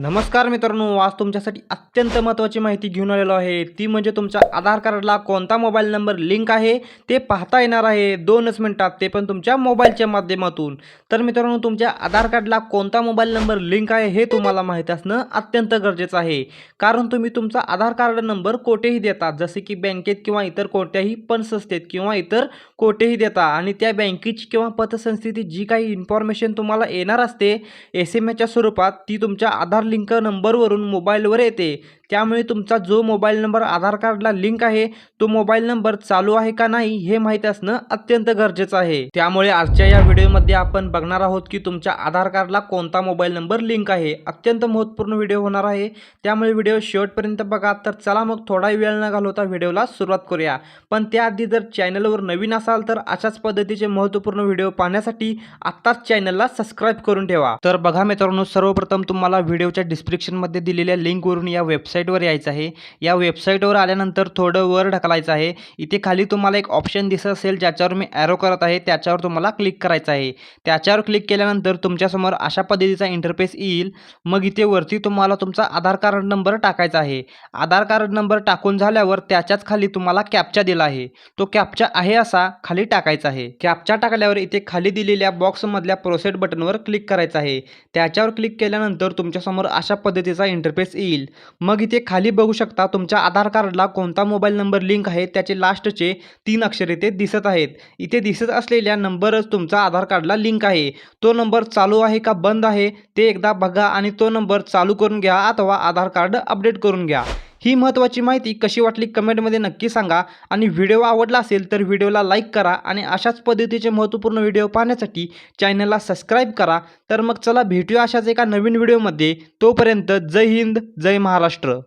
नमस्कार मित्रांनो आज तुमच्यासाठी अत्यंत महत्त्वाची माहिती घेऊन आलेलो आहे. ती म्हणजे तुमच्या आधार कार्डला कोणता मोबाईल नंबर लिंक आहे ते पाहता येणार आहे. दोनच मिनटात ते पण तुमच्या मोबाईलच्या माध्यमातून. तर मित्रांनो तुमच्या आधार कार्डला कोणता मोबाईल नंबर लिंक आहे हे तुम्हाला माहीत असणं अत्यंत गरजेचं आहे. कारण तुम्ही तुमचा आधार कार्ड नंबर कोठेही देतात जसे की बँकेत किंवा इतर कोणत्याही पण संस्थेत किंवा इतर कोठेही देता आणि त्या बँकेची किंवा पतसंस्थेची जी काही इन्फॉर्मेशन तुम्हाला येणार असते एस एम एच्या स्वरूपात ती तुमच्या आधार लिंक नंबरवरून मोबाईलवर येते. त्यामुळे तुमचा जो मोबाईल नंबर आधार कार्डला लिंक आहे तो मोबाईल नंबर चालू आहे का नाही हे माहीत असणं अत्यंत गरजेचं आहे. त्यामुळे आजच्या या व्हिडिओमध्ये आपण बघणार आहोत की तुमच्या आधार कार्डला कोणता मोबाईल नंबर लिंक आहे. अत्यंत महत्त्वपूर्ण व्हिडिओ होणार आहे. त्यामुळे व्हिडिओ शेवटपर्यंत बघा. तर चला मग थोडा वेळ न घालवता व्हिडिओला सुरुवात करूया. पण त्याआधी जर चॅनलवर नवीन असाल तर अशाच पद्धतीचे महत्त्वपूर्ण व्हिडिओ पाहण्यासाठी आत्ताच चॅनलला सबस्क्राईब करून ठेवा. तर बघा मित्रांनो सर्वप्रथम तुम्हाला व्हिडिओच्या डिस्क्रिप्शनमध्ये दिलेल्या लिंकवरून या वेबसाईटवर यायचं आहे. या वेबसाईटवर आल्यानंतर थोडं वर ढकलायचं आहे. इथे खाली तुम्हाला एक ऑप्शन दिसत असेल ज्याच्यावर मी ॲरो करत आहे त्याच्यावर तुम्हाला क्लिक करायचं आहे. त्याच्यावर क्लिक केल्यानंतर तुमच्यासमोर अशा पद्धतीचा इंटरफेस येईल. मग इथे वरती तुम्हाला तुमचा आधार कार्ड नंबर टाकायचा आहे. आधार कार्ड नंबर टाकून झाल्यावर त्याच्याच खाली तुम्हाला कॅप्चा दिला आहे. तो कॅप्चा आहे असा खाली टाकायचा आहे. कॅप्चा टाकल्यावर इथे खाली दिलेल्या बॉक्समधल्या प्रोसेड बटनवर क्लिक करायचं आहे. त्याच्यावर क्लिक केल्यानंतर तुमच्यासमोर अशा पद्धतीचा इंटरफेस येईल. मग इथे खाली बघू शकता तुमच्या आधार कार्डला कोणता मोबाईल नंबर लिंक आहे त्याचे लास्टचे तीन अक्षर इथे दिसत आहेत. इथे दिसत असलेल्या नंबरच तुमचा आधार कार्डला लिंक आहे. तो नंबर चालू आहे का बंद आहे ते एकदा बघा आणि तो नंबर चालू करून घ्या अथवा आधार कार्ड अपडेट करून घ्या. ही महत्त्वाची माहिती कशी वाटली कमेंटमध्ये नक्की सांगा. आणि व्हिडिओ आवडला असेल तर व्हिडिओला लाईक करा आणि अशाच पद्धतीचे महत्त्वपूर्ण व्हिडिओ पाहण्यासाठी चॅनलला सबस्क्राईब करा. तर मग चला भेटूया अशाच एका नवीन व्हिडिओमध्ये. तोपर्यंत जय हिंद जय महाराष्ट्र.